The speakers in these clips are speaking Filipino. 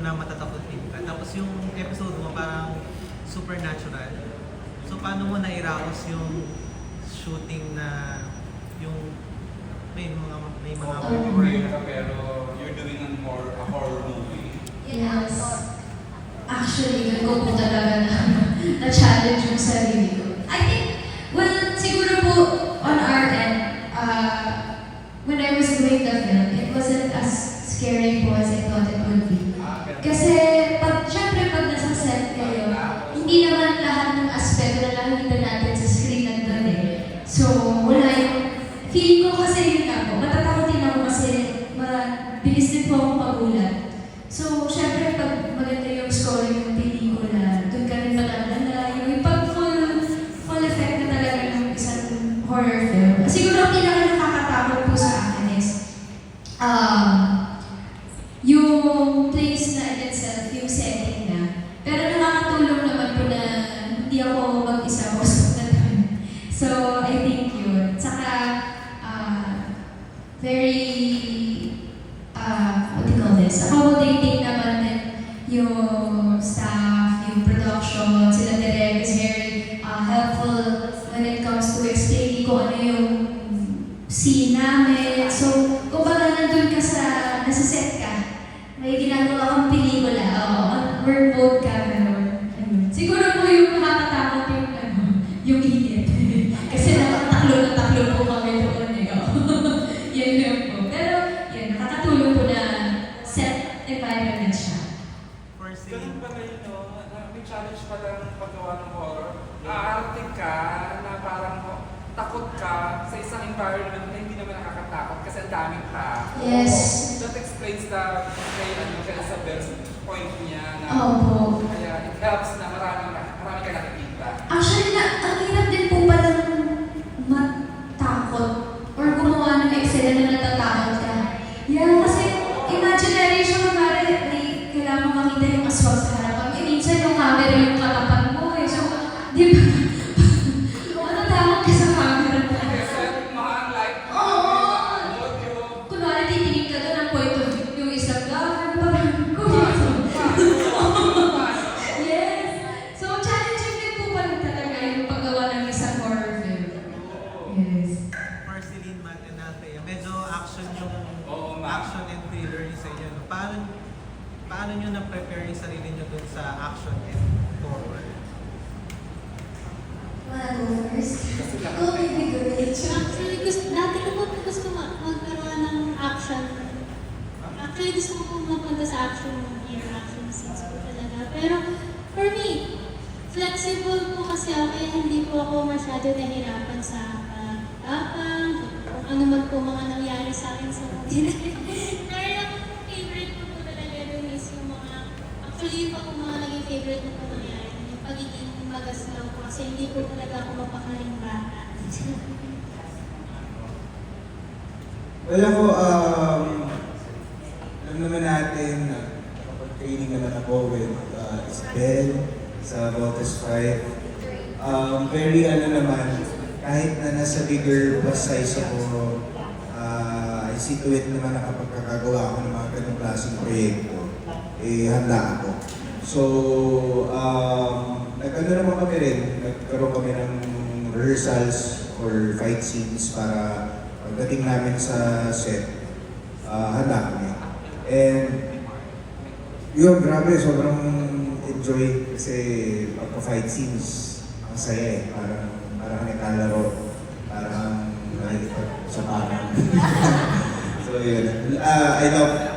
mo na matatakotin ka. Tapos yung episode mo parang supernatural. So paano mo nairaos yung shooting na yung may mga may mga Oh, Horror horror movie na- ka, pero you're doing a horror, a horror movie. Yes. Actually, yun ko po talaga na, na-challenge yung sarili ko. I think, horror film. Siguro ang pinaka nakakatakot po sa akin is, um, yung place na in itself, yung setting na. Pero nakakatulong naman po na hindi ako mag-isa most of. So, I think yun. Saka, uh, very, uh, what do you call this? Accommodating naman din yung staff, yung production, sila direct is very uh, helpful when it comes to explaining kung ano yung scene namin. So, takot ka sa isang environment na hindi naman nakakatakot kasi ang daming tao. Yes. That explains the kay ano kay Isabel's point niya na Opo. kaya it helps na marami marami ka nakikita. Actually, na, ang hirap din po palang matakot or gumawa ng eksena na natatakot flexible po kasi ako kaya hindi po ako masyado nahirapan sa pag-tapang, kung ano man po mga nangyari sa akin sa movie. Pero ang favorite ko po talaga dun is yung mga, actually yung pa po mga naging favorite na po nangyari, yung pagiging magaslaw po kasi hindi po talaga ako mapakaling bata. Alam ko, um, alam naman natin, nakapag-training naman ako with uh, Isabel Voltes 5. Um, very ano naman, kahit na nasa bigger bus size ako, uh, I see to it naman na kapag kakagawa ako ng mga ganong klaseng proyekto, eh handa ako. So, um, nag-ano naman kami rin, nagkaroon kami ng rehearsals or fight scenes para pagdating namin sa set, ah handa kami. And yun, grabe, sobrang enjoy kasi pagka-fight scenes, ang saya eh. Parang, parang naglalaro, parang nakikita sa parang. so yun, Ah, I love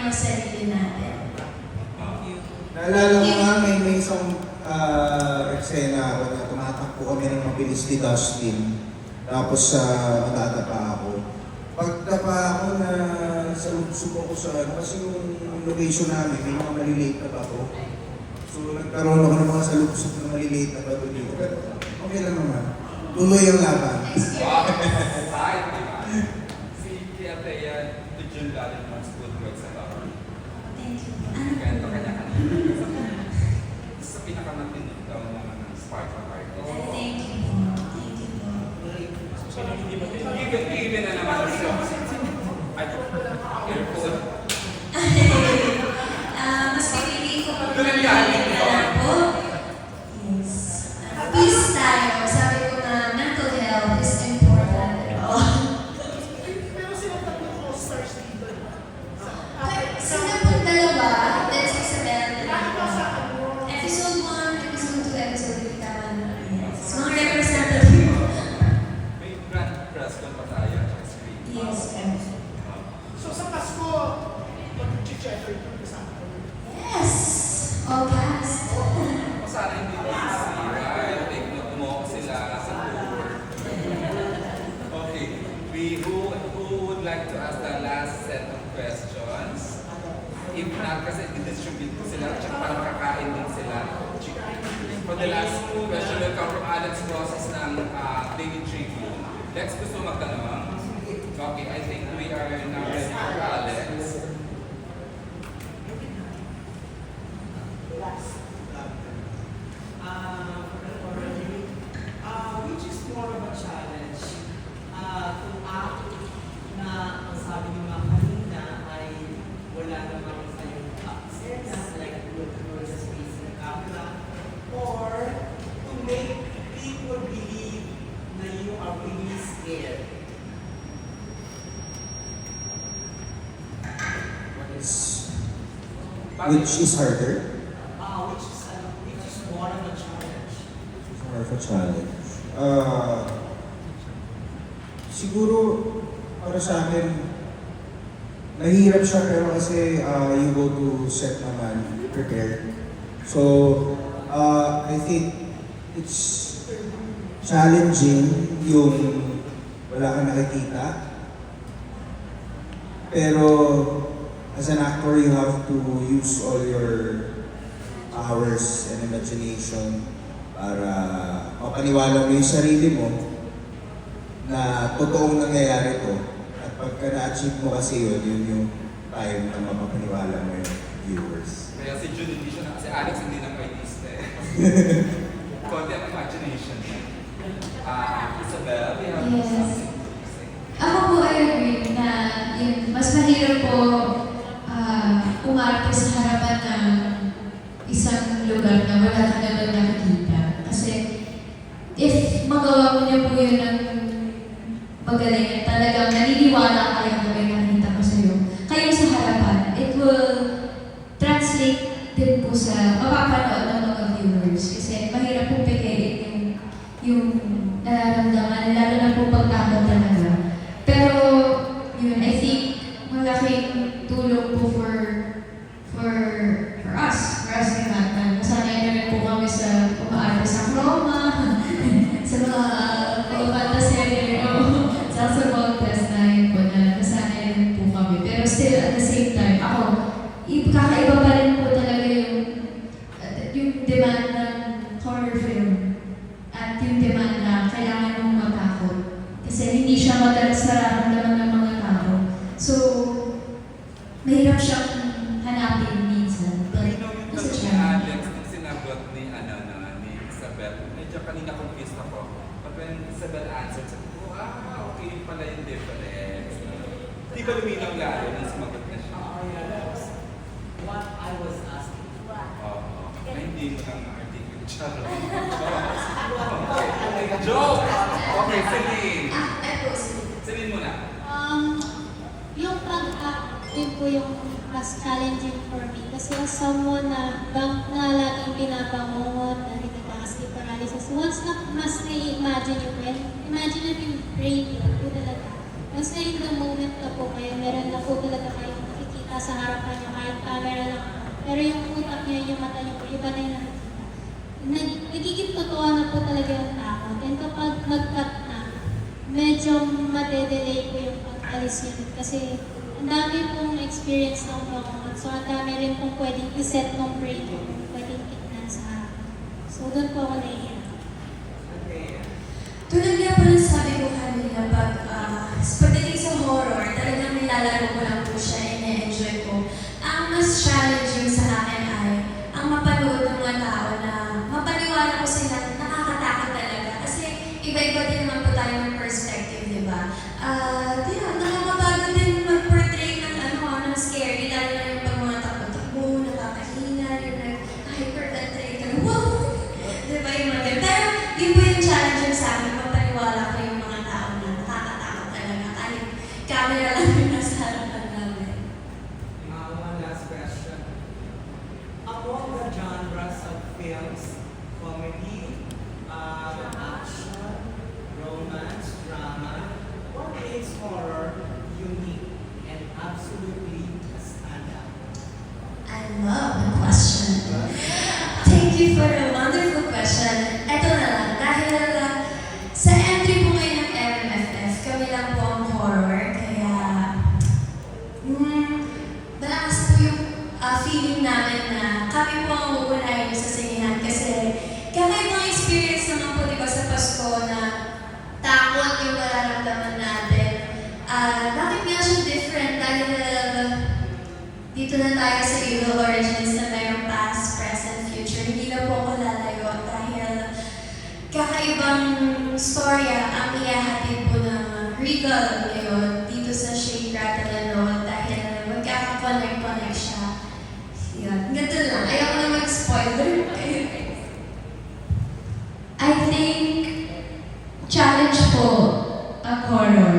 mga sarili natin. Naalala ko nga, may may isang uh, eksena ako na tumatakbo kami ng mabilis ni Dustin. Tapos sa uh, pa ako. Pagtapa ako na sa subok ko sa ano, kasi yung location namin, may mga maliliit na bato. So nagkaroon ako ng mga salubsob na maliliit na bato dito. Pero okay lang naman. Tuloy ang laban. Not, kasi didistribute ko sila, tsaka para makakain din sila. For the last question will come from Alex Rosas ng uh, Daily Tribune. Lex, gusto magtanong? Okay, I think we are now ready for Alex. Uh, uh, which is more of a challenge. Uh, kung act na ang sabi ni mga kanina ay wala namang kayong access, like you're you're just facing the camera, or to make people believe na you are really scared. Is- Which is harder? Uh, which is ano, which is more of a challenge. More of a challenge. Ah, siguro, para sa akin, nahihirap siya pero kasi ah, you go to set naman, prepared. So, ah, I think it's challenging yung wala kang nakikita. Pero, as an actor, you have to use all your powers and imagination para mapaniwala mo yung sarili mo na totoong nangyayari to. At pagka na-achieve mo kasi yun, yun yung time na mapapaniwala mo yung viewers. Kaya si June hindi siya na, si Alex hindi na artista eh. Konti ang imagination. Ah, Isabel, we have Yes. something to say. Ako po ay agree na yun, mas mahirap po umarte sa harapan ng isang lugar na wala ka naman nakikita. Kasi if magawa mo niyo po yun ng magaling, talagang naniniwala kayo na may nakikita ko sa'yo, kayo sa harapan, it will translate din po sa mapapanood ng mga viewers. Kasi mahirap po pigiin yung, yung nararamdaman, lalo na po talaga. Pero, yun, I think malaking tulong po for for for us, for us ni Batman. Nasanay na rin po kami sa umaarte sa Roma, sa mga pagkakanta serye, o sa sa contest na yun po na nasanay rin po kami. Pero still, at the same time, ako, i- kakaiba pa rin po talaga yung yung demand ng horror film at yung demand na kailangan mong matakot. Kasi hindi siya madalas nararamdaman ng mga tao. So, mahirap siyang hanapin minsan. But, You know, yung it's a tanong ni challenge. Alex, nung sinagot ni, ano, na, ni Isabel, medyo kanina confused ako. But when Isabel answered, sabi ko, ah, okay yun pala yung difference. Hindi ko luminaw lalo nung sumagot na siya. What I was asking. Oo. Na hindi mo lang na-articulate siya. Okay. Joke! Okay, Celine. Celine muna. Um, yung pag-act din po yung mas challenging for me. Kasi as someone na, bang, na laging pinapangungot, na hindi nakaka-sleep paralysis, once na mas na-imagine yung well, imaginative brain yun po talaga. Once na in the moment na po kayo, meron na po talaga kayong nakikita sa harapan nyo, kahit camera lang. Pero yung utak niya, yung mata niya nagiging totoo na po talaga yung takot. And kapag nag-cut na, medyo madedelay po yung pag-alis yun. Kasi ang dami pong experience ng trauma. So ang dami rin pong pwedeng iset ng brain ko, pwedeng kitnan sa harap. So doon po ako nahihirap. Okay. Tulad nga po sabi ko kanina, pag uh, pagdating sa horror, talagang nilalaro ko lang po siya, ina-enjoy ko. Ang mas challenging sa akin ay ang mapanood ng mga tao na mapaniwala ko sila na nakakatakot talaga. Kasi iba-iba din naman po tayo ng perspective, di ba? Ah, di ba, nakakapagod din mag-portray ng ano, ng scary, lalo na yung pag mga takbo-takbo, nakakahina, yung nag-hyperventilate wow! Di ba yung mga? Pero yun po yung challenge sa akin, mapaniwala ko yung mga tao na nakakatakot talaga kahit camera lang yung nasa harapan namin. Uh, last question. Among the genres of films, comedy, uh, action, romance, drama, what makes horror unique and absolutely a standout? I love the question. Thank you for a wonderful question. Ito na lang, dahil uh, sa entry po ngayon ng MMFF, kami lang po ang horror, kaya mm, malakas po yung uh, feeling namin na kami po ang uunahin sa sinihan kasi kakaibang experience naman po, di ba, sa Pasko na takot yung mararamdaman natin. Ah, bakit nga siya different? Dahil uh, dito na tayo sa Evil Origins na mayroong past, present, future. Hindi na po ako lalayo dahil kakaibang storya ang iyahatid po ng Regal ngayon dito sa and Roll dahil magkakakonect-connect siya. Yun. Ganito lang. Ayoko na mag-spoiler. I think challenge po ang horror.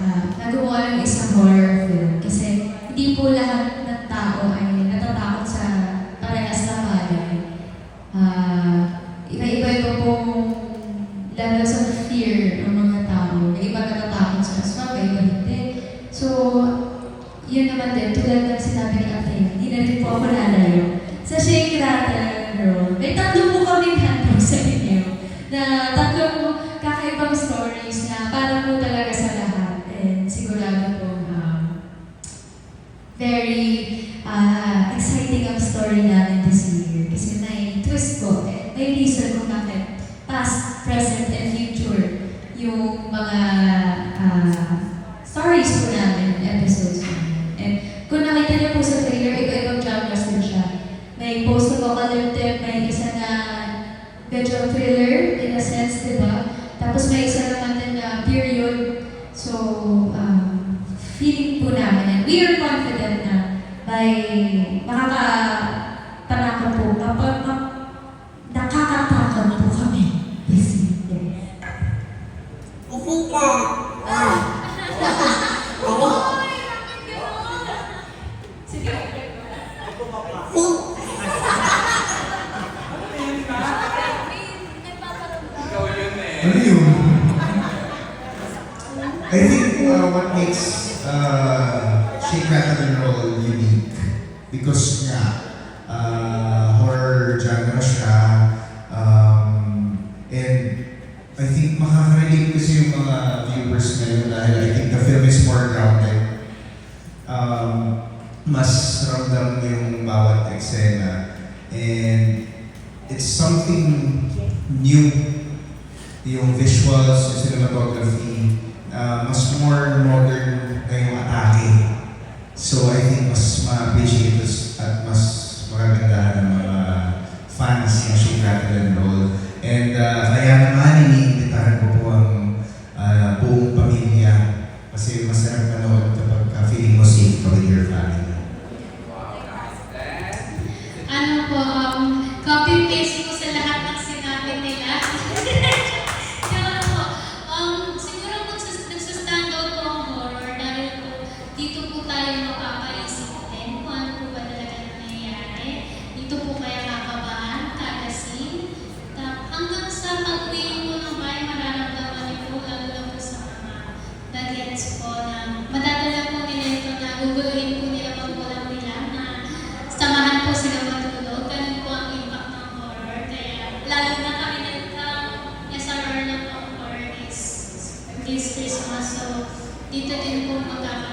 Ah, nagawa ng isang horror film kasi hindi po lahat ng tao ay natatakot sa parehas na bagay. Ah, iba-iba iba pong levels of fear ng mga tao. Yung iba natatakot sa aswang, yung iba hindi. So, yun naman din, tulad ng sinabi ni Ate, hindi na rin po ako lalayo. Sa Shake, Rattle, and Roll, may tatlo po kaming handle sa inyo na tatlong kakaibang stories na para po talaga sa lahat. And sigurado po, um, very uh, exciting ang story namin this year. Kasi may twist po, eh, may reason kung bakit past, present, and future yung mga uh, stories po namin, episodes namin. And kung nakita niyo po sa trailer, iba-ibang genres din siya. May post-apocalyptic, may isa na medyo thriller in a sense, di ba? Tapos may isa naman din na period. So, um, feeling po namin, and we are confident na by makakapanakot Ano yun? I think uh, what makes uh, Shake, Rattle, and Roll unique because nga, uh, horror genre siya um, and I think makaka-relate kasi yung mga viewers ngayon dahil I think the film is more grounded. Um, mas ramdam mo yung bawat eksena and it's something new yung visuals, yung cinematography, uh, mas more modern ngayong atake. So I think mas ma-appreciate at mas magagandahan ng mga fans ng Shake, Rattle, and Roll. And uh, kaya naman, iniimbitahan ko po ang Tita din po magkakaroon